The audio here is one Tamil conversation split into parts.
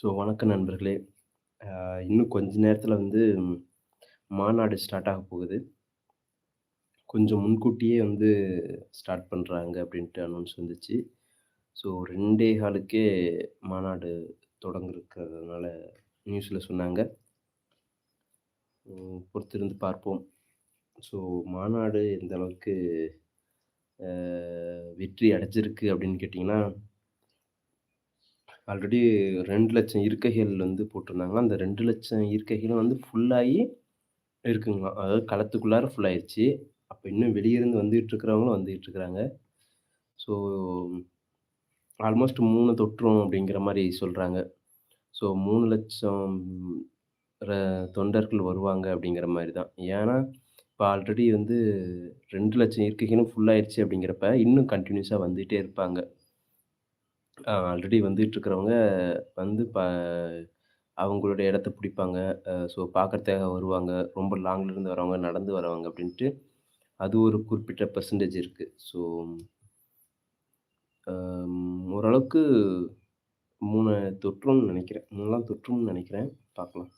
ஸோ வணக்கம் நண்பர்களே. இன்னும் கொஞ்ச நேரத்தில் வந்து மாநாடு ஸ்டார்ட் ஆக போகுது. கொஞ்சம் முன்கூட்டியே வந்து ஸ்டார்ட் பண்ணுறாங்க அப்படின்ட்டு அனௌன்ஸ் வந்துச்சு. ஸோ 2:15க்கே மாநாடு தொடங்கிருக்கிறதுனால நியூஸில் சொன்னாங்க. பொறுத்திருந்து பார்ப்போம். ஸோ மாநாடு எந்த அளவுக்கு வெற்றி அடைஞ்சிருக்கு அப்படின்னு கேட்டிங்கன்னா ஆல்ரெடி 2,00,000 இருக்கைகள் வந்து போட்டிருந்தாங்கன்னா அந்த 2,00,000 இருக்கைகளும் வந்து ஃபுல்லாகி இருக்குங்களாம். அதாவது களத்துக்குள்ளார ஃபுல் அப்போ இன்னும் வெளியிருந்து வந்துகிட்டு இருக்கிறவங்களும் வந்துகிட்டு இருக்கிறாங்க. ஸோ ஆல்மோஸ்ட் மூணு தொற்றும் அப்படிங்கிற மாதிரி சொல்கிறாங்க ஸோ மூணு லட்சம் தொண்டர்கள் வருவாங்க அப்படிங்கிற மாதிரி தான். ஏன்னா, இப்போ ஆல்ரெடி வந்து 2,00,000 இருக்கைகளும் ஃபுல் அப்படிங்கிறப்ப, இன்னும் கண்டினியூஸாக வந்துகிட்டே இருப்பாங்க. அ ஆல்ரெடி வந்துட்டு இருக்கிறவங்க வந்து ப அவங்களுடைய இடத்த பிடிப்பாங்க. அ ஸோ பார்க்கறதுக்காக வருவாங்க. ரொம்ப லாங்ல இருந்து வரவங்க, நடந்து வரவங்க அப்படின்ட்டு, அது ஒரு குறிப்பிட்ட பெர்சன்டேஜ் இருக்கு. ஸோ அம் ஓரளவுக்கு 3 தொற்றும்னு நினைக்கிறேன் 3லாம் தொற்றும்னு நினைக்கிறேன் பார்க்கலாம்.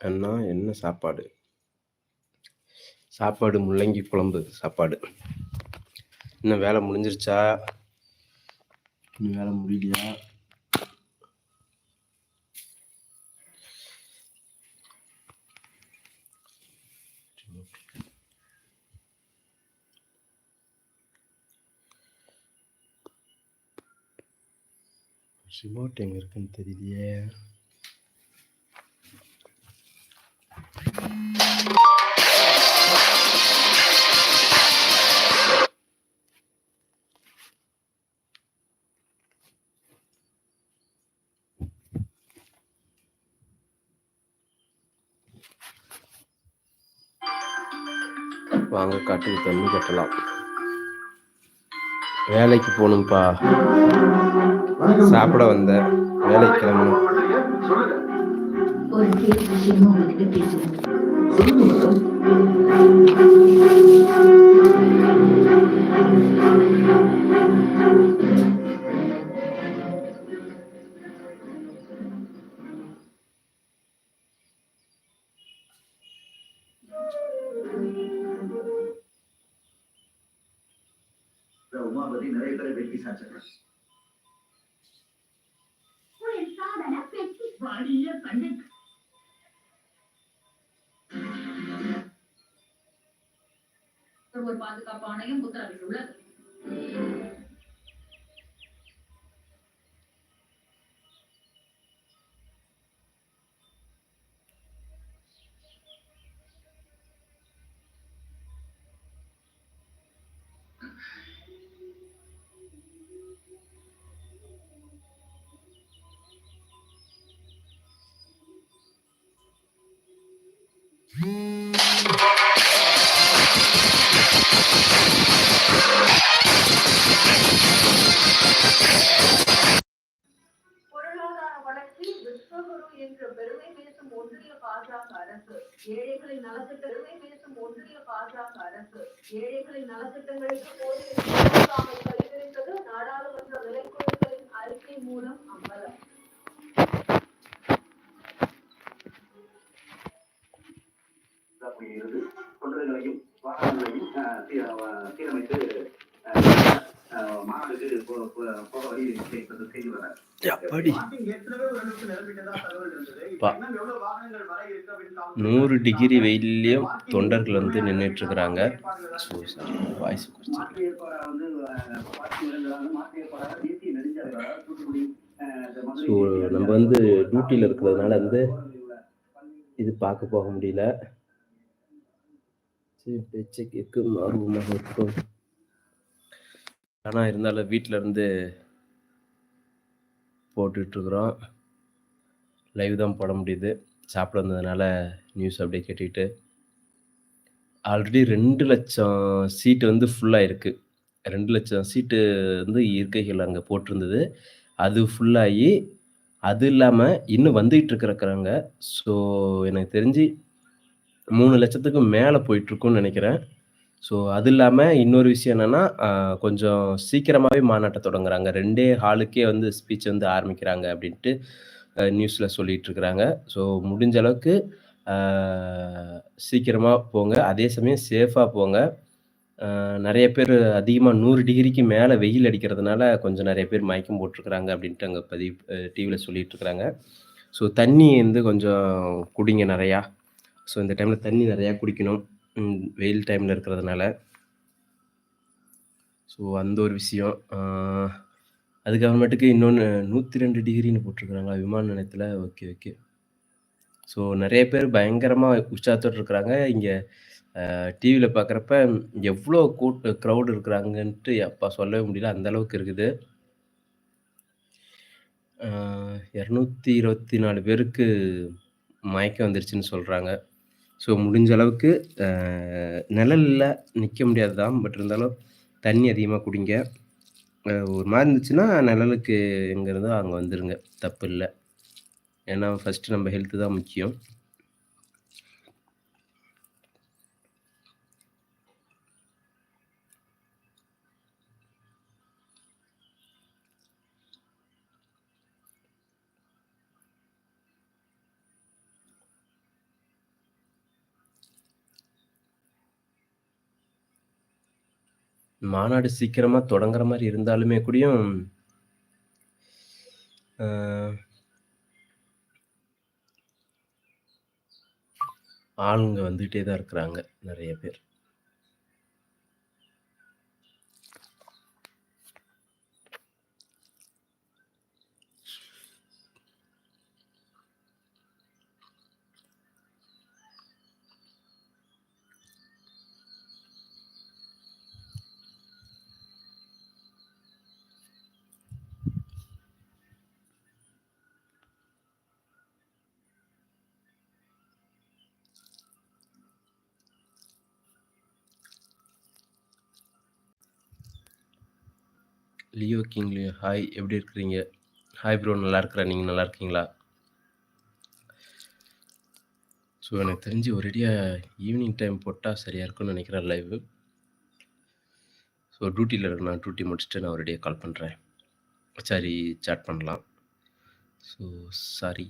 அண்ணா என்ன சாப்பாடு? சாப்பாடு முள்ளங்கி குழம்பு சாப்பாடு. என்ன வேலை முடிஞ்சிருச்சா? இன்னும் வேலை முடியலையா? ரிமோட் எங்க இருக்குன்னு தெரியலையே. வாங்க காட்டுக்கு தண்ணி கட்டலாம். வேலைக்கு போணும்ப்பா. சாப்பிட வந்தேன். வேலைக்கு கிளம்பணும். ஒரு பெட்டி வாடிய கண்ணு. ஒரு பாதுகாப்பு ஆணையம் உத்தரவிட்டுள்ளது ஒன்றிய பாஜக அரசு ஏழைகளின் நலத்திட்டங்களை பேசும் ஒன்றிய பாஜக அரசு ஏழைகளின் நலத்திட்டங்களுக்கு போதிய நிதி நாடாளுமன்ற விலைக்குழுக்களின் அறிக்கை மூலம் அம்பலம். இருந்து தொண்டர்களையும் வாகனங்களையும் 100 டிகிரி வாக்கிங் தொண்டர்கள் வந்து நின்னுட்டு இருக்கிறாங்க. வாய்ஸ் ஸோ நம்ம வந்து டியூட்டில இருக்கிறதுனால வந்து இது பார்க்க போக முடியல. சரி பேச்சை கேட்கும் ஆர்வமாக இருக்கும். ஆனா இருந்தாலும் வீட்ல இருந்து போட்டுட்ருக்குறோம். லைவ் தான் போட முடியுது. சாப்பிட வந்ததுனால நியூஸ் அப்படியே கேட்டுக்கிட்டு ஆல்ரெடி ரெண்டு லட்சம் சீட்டு வந்து ஃபுல்லாக இருக்குது ரெண்டு லட்சம் சீட்டு வந்து இருக்கைகள் அங்கே போட்டிருந்தது. அது ஃபுல்லாகி அது இல்லாமல் இன்னும் வந்துகிட்டு இருக்கிறக்குறாங்க ஸோ எனக்கு தெரிஞ்சு மூணு லட்சத்துக்கு மேலே போயிட்டுருக்குன்னு நினைக்கிறேன் ஸோ அது இல்லாமல் இன்னொரு விஷயம் என்னென்னா கொஞ்சம் சீக்கிரமாகவே மாநாட்டம் தொடங்குறாங்க. ரெண்டே ஹாலுக்கே வந்து ஸ்பீச் வந்து ஆரம்பிக்கிறாங்க அப்படின்ட்டு நியூஸில் நியூஸ்ல சொல்லிட்டு இருக்கிறாங்க. ஸோ முடிஞ்ச அளவுக்கு சீக்கிரமாக போங்க. அதே சமயம் சேஃபாக போங்க. நிறைய பேர் அதிகமாக நூறு டிகிரிக்கு மேலே வெயில் அடிக்கிறதுனால கொஞ்சம் நிறைய பேர் மயக்கம் போட்டிருக்கிறாங்க அப்படின்ட்டு அங்கே பதிவு டிவியில் டிவில சொல்லிட்டு இருக்கிறாங்க. ஸோ தண்ணி வந்து கொஞ்சம் குடிங்க நிறையா ஸோ இந்த டைமில் தண்ணி நிறையா குடிக்கணும். வெயில் டைமில் இருக்கிறதுனால. ஸோ அந்த ஒரு விஷயம். அதுக்கப்புறமேட்டுக்கு இன்னொன்று நூற்றி ரெண்டு டிகிரின்னு போட்டிருக்காங்களா விமான நிலையத்தில் ஓகே, ஓகே. ஸோ நிறைய பேர் பயங்கரமாக உற்சாகத்தோடு இருக்கிறாங்க. இங்கே டிவியில் பார்க்குறப்ப எவ்வளோ கூட்ட க்ரௌடு இருக்கிறாங்கன்ட்டு அப்பா சொல்லவே முடியல. அந்த அளவுக்கு இருக்குது. ஆ 224 பேருக்கு மயக்கம் வந்துருச்சுன்னு சொல்கிறாங்க ஸோ முடிஞ்ச அளவுக்கு நிழலில் நிற்க முடியாது தான். பட் இருந்தாலும் தண்ணி அதிகமாக குடிங்க. ஒரு மாதிரி இருந்துச்சுன்னா நிழலுக்கு எங்க இருந்தோ வந்துடுங்க தப்பு இல்லை ஏன்னா ஃபர்ஸ்ட்டு நம்ம ஹெல்த்து தான் முக்கியம். மாநாடு சீக்கிரமாக தொடங்குற மாதிரி இருந்தாலுமே கூடயும் ஆளுங்க வந்துகிட்டே தான் இருக்கிறாங்க. நிறைய பேர். லியோ கிங் லியோ ஹாய் எப்படி இருக்கிறீங்க? ஹாய் ப்ரோ நல்லா இருக்கிறேன். நீங்கள் நல்லா இருக்கீங்களா? ஸோ எனக்கு தெரிஞ்சு ஒரேடியா ஈவினிங் டைம் போட்டால் சரியாக இருக்கும்னு நினைக்கிறேன் லைவு. ஸோ டியூட்டியில் இருக்கேன். நான் டியூட்டி முடிச்சுட்டு நான் ஒரேடியாக கால் பண்ணுறேன் சாரி சாட் பண்ணலாம். So sorry.